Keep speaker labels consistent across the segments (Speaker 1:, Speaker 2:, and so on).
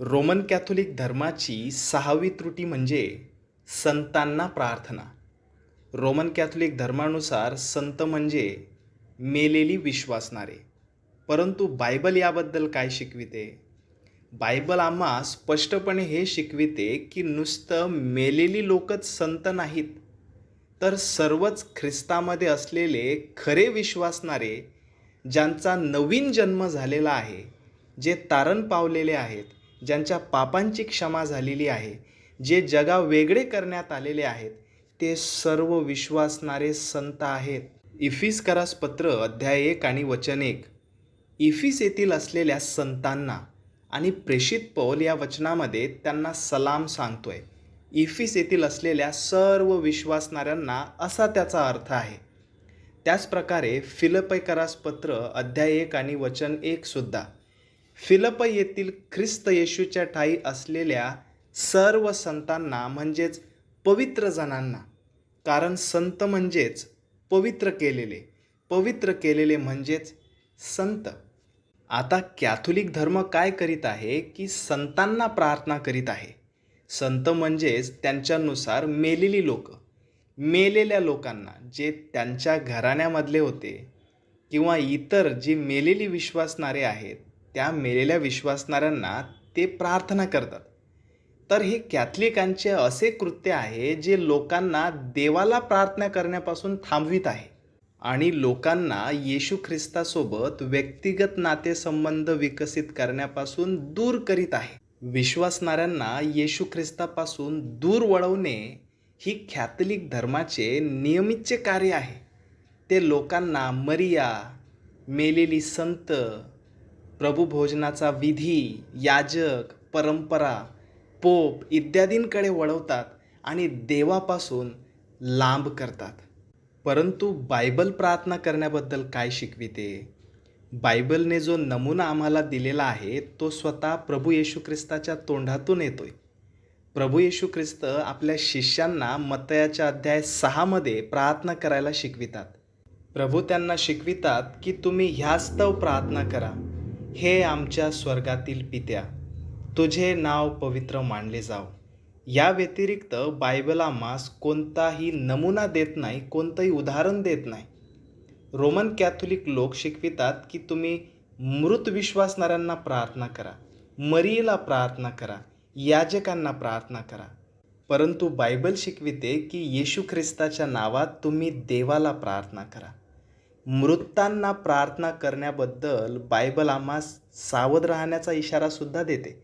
Speaker 1: Roman Catholic धर्माची सहावी त्रुटी म्हणजे संतांना प्रार्थना. रोमन कॅथोलिक धर्मानुसार संत म्हणजे मेलेली विश्वासणारे. परंतु बायबल याबद्दल काय शिकविते? बायबल आम्हा स्पष्टपणे हे शिकविते की नुसतं मेलेली लोकच संत नाहीत तर सर्वच ख्रिस्तामध्ये असलेले खरे विश्वासणारे ज्यांचा नवीन जन्म झालेला आहे जे तारण पावलेले आहेत ज्यांच्या पापांची क्षमा झालेली आहे जे जगा वेगळे करण्यात आलेले आहेत ते सर्व विश्वासणारे संत आहेत. इफिस करास पत्र अध्याय एक आणि वचन एक. इफिस येथील असलेल्या संतांना आणि प्रेषित पौल या वचनामध्ये त्यांना सलाम सांगतोय. इफिस येथील असलेल्या सर्व विश्वासणाऱ्यांना असा त्याचा अर्थ आहे. त्याचप्रकारे फिलपैकरास पत्र अध्याय एक आणि वचन एकसुद्धा फिलप येथील ख्रिस्त येशूच्या ठाई असलेल्या सर्व संतांना म्हणजेच पवित्र जणांना कारण संत म्हणजेच पवित्र केलेले. पवित्र केलेले म्हणजेच संत. आता कॅथोलिक धर्म काय करीत आहे की संतांना प्रार्थना करीत आहे. संत म्हणजेच त्यांच्यानुसार मेलेली लोक. मेलेल्या लोकांना जे त्यांच्या घराण्यामधले होते किंवा इतर जी मेलेली विश्वासणारे आहेत त्या मेलेल्या विश्वासणाऱ्यांना ते प्रार्थना करतात. तर हे कॅथलिकांचे असे कृत्य आहे जे लोकांना देवाला प्रार्थना करण्यापासून थांबवित आहे. आणि लोकांना येशू ख्रिस्तासोबत व्यक्तिगत नातेसंबंध विकसित करण्यापासून दूर करीत आहे. विश्वासणाऱ्यांना येशू ख्रिस्तापासून दूर वळवणे ही कॅथलिक धर्माचे नियमितचे कार्य आहे. ते लोकांना मरिया मेलेली संत प्रभुभोजनाचा विधी याजक परंपरा पोप इत्यादींकडे वळवतात आणि देवापासून लांब करतात. परंतु बायबल प्रार्थना करण्याबद्दल काय शिकविते? बायबलने जो नमुना आम्हाला दिलेला आहे तो स्वतः प्रभू येशू ख्रिस्ताच्या तोंडातून येतोय. प्रभू येशू ख्रिस्त आपल्या शिष्यांना मतयाच्या अध्याय सहामध्ये प्रार्थना करायला शिकवितात. प्रभू त्यांना शिकवितात की तुम्ही ह्यास्तव प्रार्थना करा. हे आमच्या स्वर्गातील पित्या तुझे नाव पवित्र मानले जाव. या व्यतिरिक्त बायबल आम्हास कोणताही नमुना देत नाही कोणतंही उदाहरण देत नाही. रोमन कॅथोलिक लोक शिकवितात की तुम्ही मृत विश्वासणाऱ्यांना प्रार्थना करा मरीला प्रार्थना करा याजकांना प्रार्थना करा. परंतु बायबल शिकविते की येशू ख्रिस्ताच्या नावात तुम्ही देवाला प्रार्थना करा. मृतांना प्रार्थना करण्याबद्दल बायबल आम्हास सावध राहण्याचा इशारासुद्धा देते.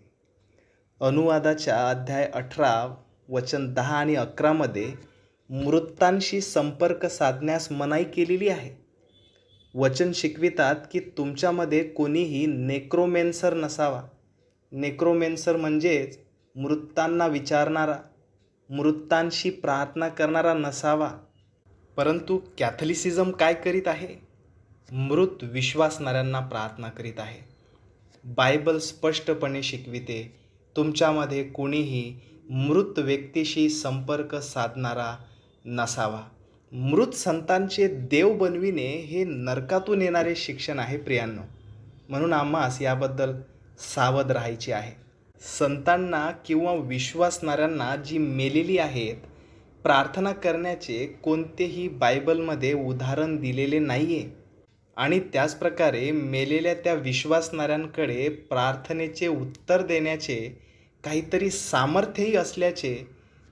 Speaker 1: अनुवादाच्या अध्याय अठरा वचन दहा आणि अकरामध्ये मृतांशी संपर्क साधण्यास मनाई केलेली आहे. वचन शिकवितात की तुमच्यामध्ये कोणीही नेक्रोमेन्सर नसावा. नेक्रोमेन्सर म्हणजेच मृतांना विचारणारा मृतांशी प्रार्थना करणारा नसावा. परंतु कॅथलिसिझम काय करीत आहे? मृत विश्वासणाऱ्यांना प्रार्थना करीत आहे. बायबल स्पष्टपणे शिकविते तुमच्यामध्ये कोणीही मृत व्यक्तीशी संपर्क साधणारा नसावा. मृत संतांचे देव बनविणे हे नरकातून येणारे शिक्षण आहे प्रियांनो. म्हणून आम्हास याबद्दल सावध राहायचे आहे. संतांना किंवा विश्वासणाऱ्यांना जी मेलेली आहेत प्रार्थना करण्याचे कोणतेही बायबलमध्ये उदाहरण दिलेले नाही आहे आणि त्याचप्रकारे मेलेल्या त्या विश्वासणाऱ्यांकडे प्रार्थनेचे उत्तर देण्याचे काहीतरी सामर्थ्यही असल्याचे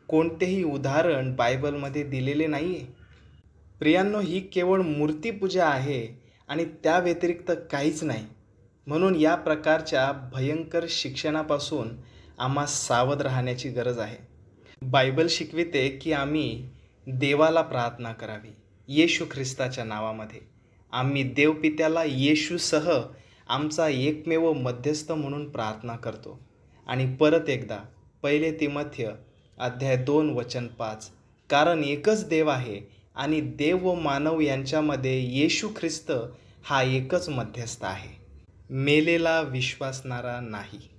Speaker 1: कोणतेही उदाहरण बायबलमध्ये दिलेले नाही आहे प्रियांनो ही केवळ मूर्तीपूजा आहे आणि त्या व्यतिरिक्त काहीच नाही. म्हणून या प्रकारच्या भयंकर शिक्षणापासून आम्हा सावध राहण्याची गरज आहे. बायबल शिकविते की आम्ही देवाला प्रार्थना करावी येशू ख्रिस्ताच्या नावामध्ये. आम्ही देवपित्याला येशूसह आमचा एकमेव मध्यस्थ म्हणून प्रार्थना करतो. आणि परत एकदा पहिले तिमथ्य अध्याय दोन वचन पाच. कारण एकच देव आहे आणि देव व मानव यांच्यामध्ये येशू ख्रिस्त हा एकच मध्यस्थ आहे. मेलेला विश्वासणारा नाही.